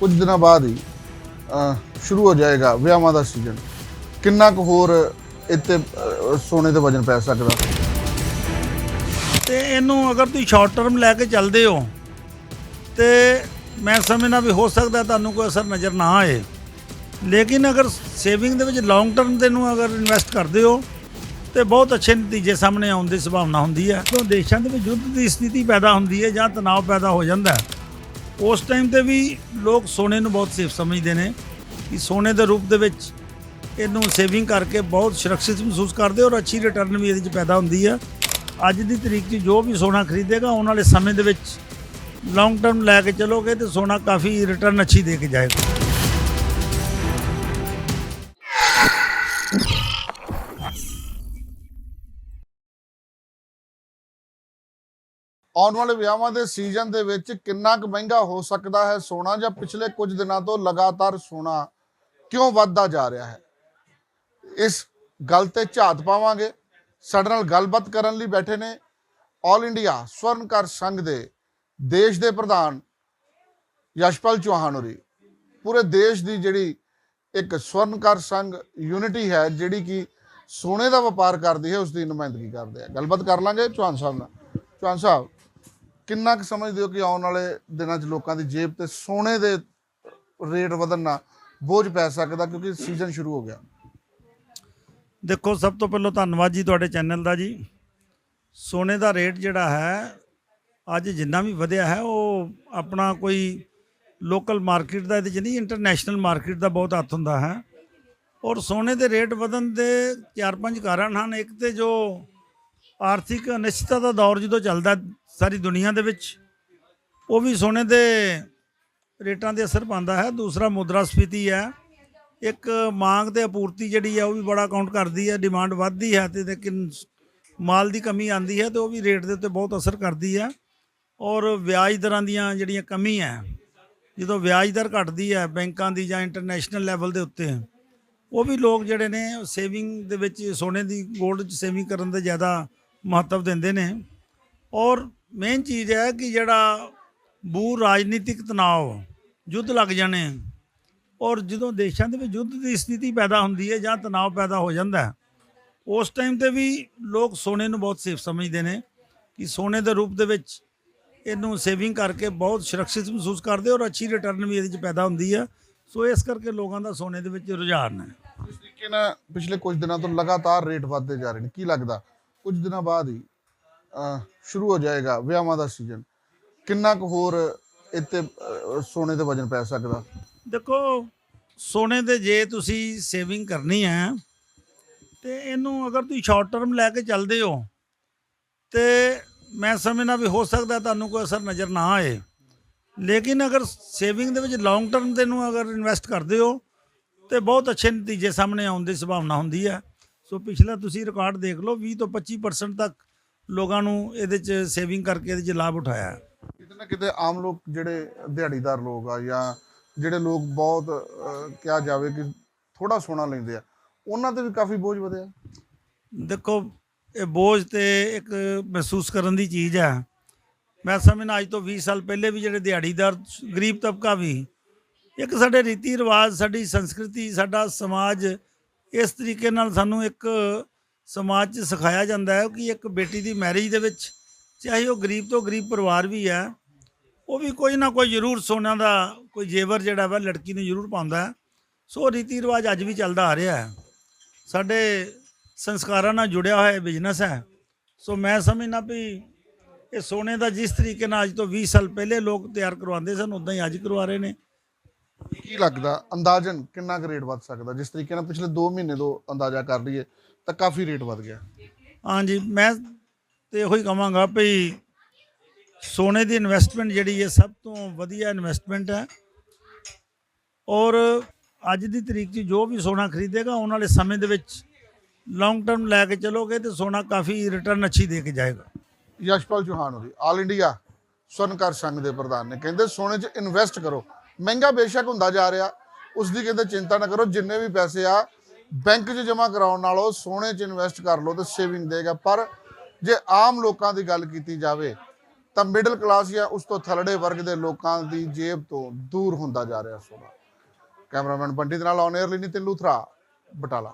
ਕੁਝ ਦਿਨਾਂ ਬਾਅਦ ਹੀ ਸ਼ੁਰੂ ਹੋ ਜਾਏਗਾ ਵਿਆਹਾਂ ਦਾ ਸੀਜ਼ਨ ਕਿੰਨਾ ਕੁ ਹੋਰ ਇੱਥੇ ਸੋਨੇ ਤੇ ਵਜਨ ਪੈ ਸਕਦਾ? ਤੇ ਇਹਨੂੰ ਅਗਰ ਤੁਸੀਂ ਸ਼ਾਰਟ ਟਰਮ ਲੈ ਕੇ ਚੱਲਦੇ ਹੋ, ਤੇ ਮੈਂ ਸਮਝਣਾ ਵੀ ਹੋ ਸਕਦਾ ਤੁਹਾਨੂੰ ਕੋਈ ਅਸਰ ਨਜ਼ਰ ਨਾ ਆਏ। ਲੇਕਿਨ ਅਗਰ ਸੇਵਿੰਗ ਦੇ ਵਿੱਚ ਲੌਂਗ ਟਰਮ ਦੇ ਨੂੰ ਅਗਰ ਇਨਵੈਸਟ ਕਰਦੇ ਹੋ, ਤੇ ਬਹੁਤ ਅੱਛੇ ਨਤੀਜੇ ਸਾਹਮਣੇ ਆਉਣ ਦੀ ਸੰਭਾਵਨਾ ਹੁੰਦੀ ਹੈ। ਜਦੋਂ ਦੇਸ਼ਾਂ ਦੇ ਵਿੱਚ ਯੁੱਧ ਦੀ ਸਥਿਤੀ ਪੈਦਾ ਹੁੰਦੀ ਹੈ ਜਾਂ ਤਣਾਅ ਪੈਦਾ ਹੋ ਜਾਂਦਾ ਹੈ। ਉਸ ਟਾਈਮ ਤੇ ਵੀ ਲੋਕ ਸੋਨੇ ਨੂੰ ਬਹੁਤ ਸੇਫ ਸਮਝਦੇ ਨੇ ਕਿ ਸੋਨੇ ਦੇ ਰੂਪ ਦੇ ਵਿੱਚ ਇਹਨੂੰ ਸੇਵਿੰਗ ਕਰਕੇ ਬਹੁਤ ਸੁਰੱਖਿਅਤ ਮਹਿਸੂਸ ਕਰਦੇ ਔਰ ਅੱਛੀ ਰਿਟਰਨ ਵੀ ਇਹਦੇ 'ਚ ਪੈਦਾ ਹੁੰਦੀ ਆ। ਅੱਜ ਦੀ ਤਰੀਕ 'ਚ ਜੋ ਵੀ ਸੋਨਾ ਖਰੀਦੇਗਾ, ਆਉਣ ਵਾਲੇ ਸਮੇਂ ਦੇ ਵਿੱਚ ਲੌਂਗ ਟਰਮ ਲੈ ਕੇ ਚੱਲੋਗੇ ਤੇ ਸੋਨਾ ਕਾਫੀ ਰਿਟਰਨ ਅੱਛੀ ਦੇ ਕੇ ਜਾਏਗਾ। ਆਉਣ ਵਾਲੇ ਵਿਆਹਾਂ ਦੇ ਸੀਜ਼ਨ ਦੇ ਵਿੱਚ ਕਿੰਨਾ ਕੁ ਮਹਿੰਗਾ ਹੋ ਸਕਦਾ ਹੈ ਸੋਨਾ ਜਾਂ ਪਿਛਲੇ ਕੁਝ ਦਿਨਾਂ ਤੋਂ ਲਗਾਤਾਰ ਸੋਨਾ ਕਿਉਂ ਵੱਧਦਾ ਜਾ ਰਿਹਾ ਹੈ? ਇਸ ਗੱਲ ਤੇ ਝਾਤ ਪਾਵਾਂਗੇ। ਸਾਡੇ ਨਾਲ ਗੱਲਬਾਤ ਕਰਨ ਲਈ ਬੈਠੇ ਨੇ ਆਲ ਇੰਡੀਆ ਸਵਰਨਕਾਰ ਸੰਘ ਦੇ ਦੇਸ਼ ਦੇ ਪ੍ਰਧਾਨ ਯਸ਼ਪਾਲ ਚੌਹਾਨ ਹੋਰੀ। ਪੂਰੇ ਦੇਸ਼ ਦੀ ਜਿਹੜੀ ਇੱਕ ਸਵਰਨਕਾਰ ਸੰਘ ਯੂਨਿਟੀ ਹੈ, ਜਿਹੜੀ ਕਿ ਸੋਨੇ ਦਾ ਵਪਾਰ ਕਰਦੀ ਹੈ, ਉਸ ਦੀ ਨੁਮਾਇੰਦਗੀ ਕਰਦੇ ਆ। ਗੱਲਬਾਤ ਕਰ ਲਾਂਗੇ ਚੌਹਾਨ ਸਾਹਿਬ ਨਾਲ। ਚੌਹਾਨ ਸਾਹਿਬ ਕਿੰਨਾ ਕੁ ਸਮਝਦੇ ਹੋ ਕਿ ਆਉਣ ਵਾਲੇ ਦਿਨਾਂ 'ਚ ਲੋਕਾਂ ਦੀ ਜੇਬ ਤੇ ਸੋਨੇ ਦੇ ਰੇਟ ਵਧਣ ਨਾਲ ਬੋਝ ਪੈ ਸਕਦਾ ਕਿਉਂਕਿ ਸੀਜ਼ਨ ਸ਼ੁਰੂ ਹੋ ਗਿਆ। ਦੇਖੋ, ਸਭ ਤੋਂ ਪਹਿਲਾਂ ਧੰਨਵਾਦ ਜੀ ਤੁਹਾਡੇ ਚੈਨਲ ਦਾ ਜੀ। ਸੋਨੇ ਦਾ ਰੇਟ ਜਿਹੜਾ ਹੈ, ਅੱਜ ਜਿੰਨਾ ਵੀ ਵਧਿਆ ਹੈ, ਉਹ ਆਪਣਾ ਕੋਈ ਲੋਕਲ ਮਾਰਕੀਟ ਦਾ, ਇਹਦੇ 'ਚ ਨਹੀਂ ਇੰਟਰਨੈਸ਼ਨਲ ਮਾਰਕੀਟ ਦਾ ਬਹੁਤ ਹੱਥ ਹੁੰਦਾ ਹੈ। ਔਰ ਸੋਨੇ ਦੇ ਰੇਟ ਵਧਣ ਦੇ ਚਾਰ ਪੰਜ ਕਾਰਨ ਹਨ। ਇੱਕ ਤੇ ਜੋ ਆਰਥਿਕ ਅਨਿਸ਼ਚਿਤਤਾ ਦਾ ਦੌਰ ਜਦੋਂ ਚੱਲਦਾ ਸਾਰੀ ਦੁਨੀਆ ਦੇ ਵਿੱਚ, ਉਹ ਵੀ ਸੋਨੇ ਦੇ ਰੇਟਾਂ ਦੇ ਅਸਰ ਪਾਉਂਦਾ ਹੈ। ਦੂਸਰਾ ਮੁਦਰਾ ਸਫੀਤੀ ਹੈ। ਇੱਕ ਮੰਗ ਤੇ ਆਪੂਰਤੀ ਜਿਹੜੀ ਹੈ, ਉਹ ਵੀ ਬੜਾ ਕਾਊਂਟ ਕਰਦੀ ਹੈ। ਡਿਮਾਂਡ ਵੱਧਦੀ ਹੈ ਤੇ ਲੇਕਿਨ ਮਾਲ ਦੀ ਕਮੀ ਆਂਦੀ ਹੈ ਤੇ ਉਹ ਵੀ ਰੇਟ ਦੇ ਉੱਤੇ ਬਹੁਤ ਅਸਰ ਕਰਦੀ ਹੈ। ਔਰ ਵਿਆਜ ਦਰਾਂ ਦੀਆਂ ਜਿਹੜੀਆਂ ਕਮੀ ਹੈ, ਜਦੋਂ ਵਿਆਜ ਦਰ ਘਟਦੀ ਹੈ ਬੈਂਕਾਂ ਦੀ ਜਾਂ ਇੰਟਰਨੈਸ਼ਨਲ ਲੈਵਲ ਦੇ ਉੱਤੇ, ਉਹ ਵੀ ਲੋਕ ਜਿਹੜੇ ਨੇ ਸੇਵਿੰਗ ਦੇ ਵਿੱਚ ਸੋਨੇ ਦੀ 골ਡ 'ਚ ਸੇਵਿੰਗ ਕਰਨ ਦੇ ਜ਼ਿਆਦਾ ਮਹੱਤਵ ਦਿੰਦੇ ਨੇ। ਔਰ ਮੇਨ ਚੀਜ਼ ਹੈ ਕਿ ਜਿਹੜਾ ਬੂ ਰਾਜਨੀਤਿਕ ਤਣਾਅ, ਯੁੱਧ ਲੱਗ ਜਾਣੇ ਔਰ ਜਦੋਂ ਦੇਸ਼ਾਂ ਦੇ ਵਿੱਚ ਯੁੱਧ ਦੀ ਸਥਿਤੀ ਪੈਦਾ ਹੁੰਦੀ ਹੈ ਜਾਂ ਤਣਾਅ ਪੈਦਾ ਹੋ ਜਾਂਦਾ ਹੈ, ਉਸ ਟਾਈਮ ਤੇ ਵੀ ਲੋਕ ਸੋਨੇ ਨੂੰ ਬਹੁਤ ਸੇਫ ਸਮਝਦੇ ਨੇ ਕਿ ਸੋਨੇ ਦੇ ਰੂਪ ਦੇ ਵਿੱਚ ਇਹਨੂੰ ਸੇਵਿੰਗ ਕਰਕੇ ਬਹੁਤ ਸੁਰੱਖਿਅਤ ਮਹਿਸੂਸ ਕਰਦੇ ਔਰ ਅੱਛੀ ਰਿਟਰਨ ਵੀ ਇਹਦੇ 'ਚ ਪੈਦਾ ਹੁੰਦੀ ਹੈ। ਸੋ ਇਸ ਕਰਕੇ ਲੋਕਾਂ ਦਾ ਸੋਨੇ ਦੇ ਵਿੱਚ ਰੁਝਾਨ ਹੈ। ਇਸ ਤਰੀਕੇ ਨਾਲ ਪਿਛਲੇ ਕੁਝ ਦਿਨਾਂ ਤੋਂ ਲਗਾਤਾਰ ਰੇਟ ਵੱਧਦੇ ਜਾ ਰਹੇ ਨੇ, ਕੀ ਲੱਗਦਾ? ਕੁਝ ਦਿਨਾਂ ਬਾਅਦ ਹੀ ਸ਼ੁਰੂ ਹੋ ਜਾਏਗਾ ਵਿਆਹਾਂ ਦਾ ਸੀਜ਼ਨ ਕਿੰਨਾ ਕੁ ਹੋਰ ਇੱਥੇ ਸੋਨੇ ਤੇ ਵਜਨ ਪੈ ਸਕਦਾ? ਦੇਖੋ, ਸੋਨੇ ਦੇ ਜੇ ਤੁਸੀਂ ਸੇਵਿੰਗ ਕਰਨੀ ਹੈ, ਤੇ ਇਹਨੂੰ ਅਗਰ ਤੁਸੀਂ ਸ਼ਾਰਟ ਟਰਮ ਲੈ ਕੇ ਚੱਲਦੇ ਹੋ, ਤੇ ਮੈਂ ਸਮਝਣਾ ਵੀ ਹੋ ਸਕਦਾ ਤੁਹਾਨੂੰ ਕੋਈ ਅਸਰ ਨਜ਼ਰ ਨਾ ਆਏ। ਲੇਕਿਨ ਅਗਰ ਸੇਵਿੰਗ ਦੇ ਵਿੱਚ ਲੌਂਗ ਟਰਮ ਦੇ ਨੂੰ ਅਗਰ ਇਨਵੈਸਟ ਕਰਦੇ ਹੋ, ਤੇ ਬਹੁਤ ਅੱਛੇ ਨਤੀਜੇ ਸਾਹਮਣੇ ਆਉਣ ਦੀ ਸੰਭਾਵਨਾ ਹੁੰਦੀ ਹੈ। ਸੋ ਪਿਛਲਾ ਤੁਸੀਂ ਰਿਕਾਰਡ ਦੇਖ ਲਓ 20 ਤੋਂ 25% ਤੱਕ ਲੋਕਾਂ ਨੂੰ ਇਹਦੇ 'ਚ ਸੇਵਿੰਗ ਕਰਕੇ ਇਹਦੇ 'ਚ ਲਾਭ ਉਠਾਇਆ। ਕਿਤੇ ਨਾ ਕਿਤੇ ਆਮ ਲੋਕ ਜਿਹੜੇ ਦਿਹਾੜੀਦਾਰ ਲੋਕ ਆ ਜਾਂ ਜਿਹੜੇ ਲੋਕ ਬਹੁਤ ਕਿਹਾ ਜਾਵੇ ਕਿ ਥੋੜਾ ਸੋਨਾ ਲੈਂਦੇ ਆ ਉਹਨਾਂ ਤੇ ਵੀ ਕਾਫੀ ਬੋਝ ਵਧਿਆ। ਦੇਖੋ ਇਹ ਬੋਝ ਤੇ ਇੱਕ ਮਹਿਸੂਸ ਕਰਨ ਦੀ ਚੀਜ਼ ਹੈ ਮੈਂ ਸਮਝਣਾ ਅੱਜ ਤੋਂ 20 ਸਾਲ ਪਹਿਲੇ ਵੀ ਜਿਹੜੇ ਦਿਹਾੜੀਦਾਰ ਗਰੀਬ ਤਬਕਾ ਵੀ ਇੱਕ ਸਾਡੇ ਰੀਤੀ ਰਿਵਾਜ ਸਾਡੀ ਸੰਸਕ੍ਰਿਤੀ ਸਾਡਾ ਸਮਾਜ ਇਸ ਤਰੀਕੇ ਨਾਲ ਸਾਨੂੰ ਇੱਕ ਸਮਾਜ 'ਚ ਸਿਖਾਇਆ ਜਾਂਦਾ ਹੈ ਕਿ ਇੱਕ ਬੇਟੀ ਦੀ ਮੈਰਿਜ ਦੇ ਵਿੱਚ, ਚਾਹੇ ਉਹ ਗਰੀਬ ਤੋਂ ਗਰੀਬ ਪਰਿਵਾਰ ਵੀ ਹੈ, ਉਹ ਵੀ ਕੋਈ ਨਾ ਕੋਈ ਜ਼ਰੂਰ ਸੋਨਾ ਦਾ ਕੋਈ ਜੇਵਰ ਜਿਹੜਾ ਵਾ ਲੜਕੀ ਨੂੰ ਜ਼ਰੂਰ ਪਾਉਂਦਾ ਹੈ। ਸੋ ਰੀਤੀ ਰਿਵਾਜ ਅੱਜ ਵੀ ਚੱਲਦਾ ਆ ਰਿਹਾ ਹੈ। ਸਾਡੇ ਸੰਸਕਾਰਾਂ ਨਾਲ ਜੁੜਿਆ ਹੋਇਆ ਬਿਜ਼ਨਸ ਹੈ। ਸੋ ਮੈਂ ਸਮਝਣਾ ਵੀ ਇਹ ਸੋਨੇ ਦਾ ਜਿਸ ਤਰੀਕੇ ਨਾਲ ਅੱਜ ਤੋਂ 20 ਸਾਲ ਪਹਿਲੇ ਲੋਕ ਤਿਆਰ ਕਰਵਾਉਂਦੇ ਸਨ ਉਦਾਂ ਹੀ ਅੱਜ ਕਰਵਾ ਰਹੇ ਨੇ। ਕੀ ਲੱਗਦਾ ਅੰਦਾਜ਼ਨ ਕਿੰਨਾ ਕੁ ਰੇਟ ਵੱਧ ਸਕਦਾ? ਜਿਸ ਤਰੀਕੇ ਨਾਲ ਪਿਛਲੇ 2 ਮਹੀਨੇ ਤੋਂ ਅੰਦਾਜ਼ਾ ਕਰ ਲਈਏ ਤਾਂ ਕਾਫੀ ਰੇਟ ਵੱਧ ਗਿਆ। ਹਾਂਜੀ ਮੈਂ ਤੇ ਇਹੋ ਹੀ ਕਹਾਂਗਾ ਵੀ ਸੋਨੇ ਦੀ ਇਨਵੈਸਟਮੈਂਟ ਜਿਹੜੀ ਹੈ ਸਭ ਤੋਂ ਵਧੀਆ ਇਨਵੈਸਟਮੈਂਟ ਹੈ। ਔਰ ਅੱਜ ਦੀ ਤਰੀਕ 'ਚ ਜੋ ਵੀ ਸੋਨਾ ਖਰੀਦੇਗਾ ਆਉਣ ਵਾਲੇ ਸਮੇਂ ਦੇ ਵਿੱਚ ਲੌਂਗ ਟਰਮ ਲੈ ਕੇ ਚੱਲੋਗੇ ਤੇ ਸੋਨਾ ਕਾਫੀ ਰਿਟਰਨ ਅੱਛੀ ਦੇ ਕੇ ਜਾਏਗਾ। ਯਸ਼ਪਾਲ ਚੌਹਾਨ ਹੋਰੀ ਆਲ ਇੰਡੀਆ ਸਵਰਨਕਾਰ ਸੰਘ ਦੇ ਪ੍ਰਧਾਨ ਨੇ ਕਹਿੰਦੇ ਸੋਨੇ 'ਚ ਇਨਵੈਸਟ ਕਰੋ। ਮਹਿੰਗਾ ਬੇਸ਼ੱਕ ਹੁੰਦਾ ਜਾ ਰਿਹਾ। ਉਸ ਦੀ ਕਹਿੰਦੇ ਚਿੰਤਾ ਨਾ ਕਰੋ, ਜਿੰਨੇ ਵੀ ਪੈਸੇ ਆ, ਬੈਂਕ 'ਚ ਜਮ੍ਹਾਂ ਕਰਾਉਣ ਨਾਲੋਂ ਸੋਨੇ 'ਚ ਇਨਵੈਸਟ ਕਰ ਲਓ ਤੇ ਸੇਵਿੰਗ ਦੇਗਾ। ਪਰ ਜੇ ਆਮ ਲੋਕਾਂ ਦੀ ਗੱਲ ਕੀਤੀ ਜਾਵੇ, ਤਾਂ ਮਿਡਲ ਕਲਾਸ ਜਾਂ ਉਸ ਤੋਂ ਥੱਲੜੇ ਵਰਗ ਦੇ ਲੋਕਾਂ ਦੀ ਜੇਬ ਤੋਂ ਦੂਰ ਹੁੰਦਾ ਜਾ ਰਿਹਾ ਸੋਨਾ। ਕੈਮਰਾਮੈਨ ਪੰਡਿਤ ਨਾਲ ਔਨ 에ਅਰ ਲਈ ਨਿਤਿਨ ਲੂਥਰਾ ਬਟਾਲਾ।